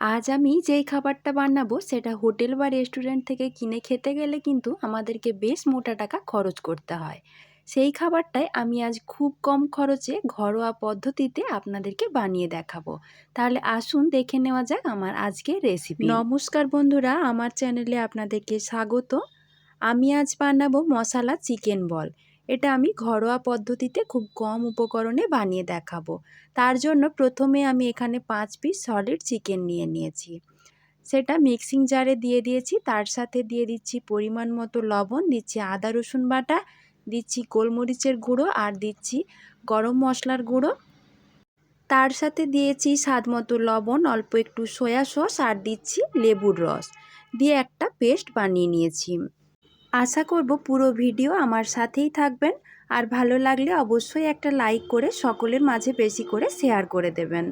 আজ আমি যেই খাবারটা বানাবো সেটা হোটেল বা রেস্টুরেন্ট থেকে কিনে খেতে গেলে কিন্তু আমাদেরকে বেশ মোটা টাকা খরচ করতে হয়। সেই খাবারটাই আমি আজ খুব কম খরচে ঘরোয়া পদ্ধতিতে আপনাদেরকে বানিয়ে দেখাবো। তাহলে আসুন দেখে নেওয়া যাক আমার আজকের রেসিপি নমস্কার বন্ধুরা, আমার চ্যানেলে আপনাদেরকে স্বাগত। আমি আজ বানাবো মশলা চিকেন বল এটা আমি ঘরোয়া পদ্ধতিতে খুব কম উপকরণে বানিয়ে দেখাবো। তার জন্য প্রথমে আমি এখানে পাঁচ পিস সলিড চিকেন নিয়ে নিয়েছি। সেটা মিক্সিং জারে দিয়ে দিয়েছি, তার সাথে দিয়ে দিচ্ছি পরিমাণ মতো লবণ, দিচ্ছি আদা, রসুন বাটা, দিচ্ছি গোলমরিচের গুঁড়ো আর দিচ্ছি গরম মশলার গুঁড়ো। তার সাথে দিয়েছি স্বাদ মতো লবণ, অল্প একটু সয়া সস আর দিচ্ছি লেবুর রস। দিয়ে একটা পেস্ট বানিয়ে নিয়েছি। আশা করব পুরো ভিডিও আমার সাথেই থাকবেন। আর ভালো লাগলে অবশ্যই একটা লাইক করে সকলের মাঝে বেশি করে শেয়ার করে দেবেন।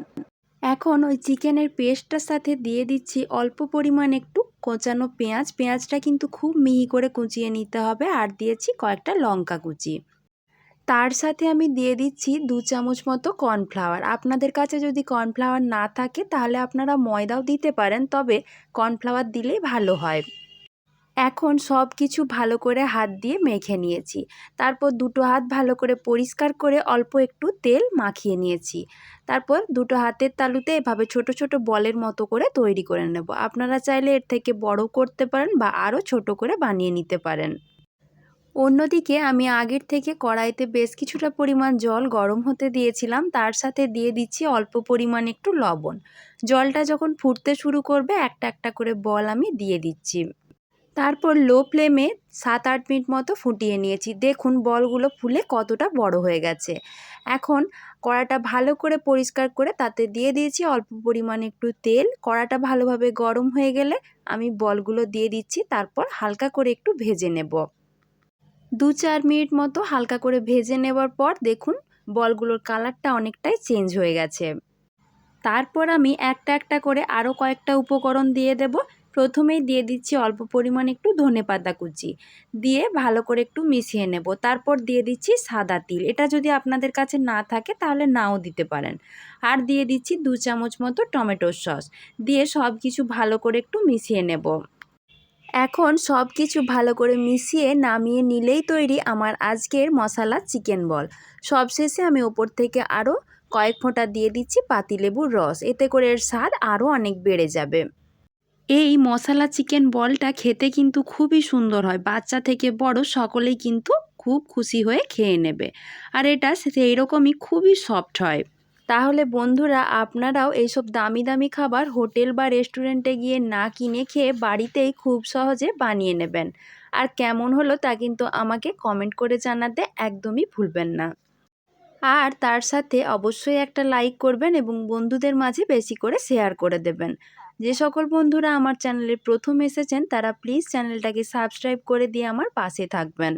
এখন ওই চিকেনের পেস্টটার সাথে দিয়ে দিচ্ছি অল্প পরিমাণ একটু কোচানো পেঁয়াজ। পেঁয়াজটা কিন্তু খুব মিহি করে কুচিয়ে নিতে হবে। আর দিয়েছি কয়েকটা লঙ্কা কুচি। তার সাথে আমি দিয়ে দিচ্ছি দু চামচ মতো কর্নফ্লাওয়ার। আপনাদের কাছে যদি কর্নফ্লাওয়ার না থাকে, তাহলে আপনারা ময়দাও দিতে পারেন। তবে কর্নফ্লাওয়ার দিলেই ভালো হয়। এখন সব কিছু ভালো করে হাত দিয়ে মেখে নিয়েছি। তারপর দুটো হাত ভালো করে পরিষ্কার করে অল্প একটু তেল মাখিয়ে নিয়েছি। তারপর দুটো হাতের তালুতে এভাবে ছোট ছোট বলের মতো করে তৈরি করে নেব। আপনারা চাইলে এর থেকে বড় করতে পারেন বা আরও ছোট করে বানিয়ে নিতে পারেন। অন্যদিকে আমি আগের থেকে কড়াইতে বেশ কিছুটা পরিমাণ জল গরম হতে দিয়েছিলাম। তার সাথে দিয়ে দিচ্ছি অল্প পরিমাণ একটু লবণ। জলটা যখন ফুটতে শুরু করবে, একটা একটা করে বল আমি দিয়ে দিচ্ছি। তারপর লো ফ্লেমে সাত আট মিনিট মতো ফুটিয়ে নিয়েছি। দেখুন, বলগুলো ফুলে কতটা বড় হয়ে গেছে। এখন কড়াটা ভালো করে পরিষ্কার করে তাতে দিয়ে দিয়েছি অল্প পরিমাণ একটু তেল। কড়াটা ভালোভাবে গরম হয়ে গেলে আমি বলগুলো দিয়ে দিচ্ছি, তারপর হালকা করে একটু ভেজে নেব। দু চার মিনিট মতো হালকা করে ভেজে নেবার পর দেখুন, বলগুলোর কালারটা অনেকটাই চেঞ্জ হয়ে গেছে। তারপর আমি একটা একটা করে আরও কয়েকটা উপকরণ দিয়ে দেব। প্রথমেই দিয়ে দিচ্ছি অল্প পরিমাণ একটু ধনে পাতা কুচি। দিয়ে ভালো করে একটু মিশিয়ে নেব। তারপর দিয়ে দিচ্ছি সাদা তিল। এটা যদি আপনাদের কাছে না থাকে তাহলে নাও দিতে পারেন। আর দিয়ে দিচ্ছি দু চামচ মতো টমেটোর সস। দিয়ে সব কিছু ভালো করে একটু মিশিয়ে নেব। এখন সব কিছু ভালো করে মিশিয়ে নামিয়ে নিলেই তৈরি আমার আজকের মশলা চিকেন বল। সবশেষে আমি ওপর থেকে আরও কয়েক ফোঁটা দিয়ে দিচ্ছি পাতিলেবুর রস। এতে করে এর স্বাদ আরও অনেক বেড়ে যাবে। এই মশলা চিকেন বলটা খেতে কিন্তু খুবই সুন্দর হয়। বাচ্চা থেকে বড় সকলেই কিন্তু খুব খুশি হয়ে খেয়ে নেবে। আর এটা সেই রকমই খুবই সফট হয়। তাহলে বন্ধুরা, আপনারাও এইসব দামি দামি খাবার হোটেল বা রেস্টুরেন্টে গিয়ে না কিনে খেয়ে বাড়িতেই খুব সহজে বানিয়ে নেবেন। আর কেমন হলো তা কিন্তু আমাকে কমেন্ট করে জানাতে একদমই ভুলবেন না। আর তার সাথে অবশ্যই একটা লাইক করবেন এবং বন্ধুদের মাঝে বেশি করে শেয়ার করে দেবেন। যে সকল বন্ধুরা আমার চ্যানেলে প্রথম এসেছেন, তারা প্লিজ চ্যানেলটাকে সাবস্ক্রাইব করে দিয়ে আমার পাশে থাকবেন।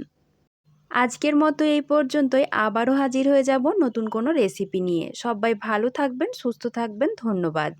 আজকের মতো এই পর্যন্তই। আবারও হাজির হয়ে যাব নতুন কোনো রেসিপি নিয়ে। সবাই ভালো থাকবেন, সুস্থ থাকবেন। ধন্যবাদ।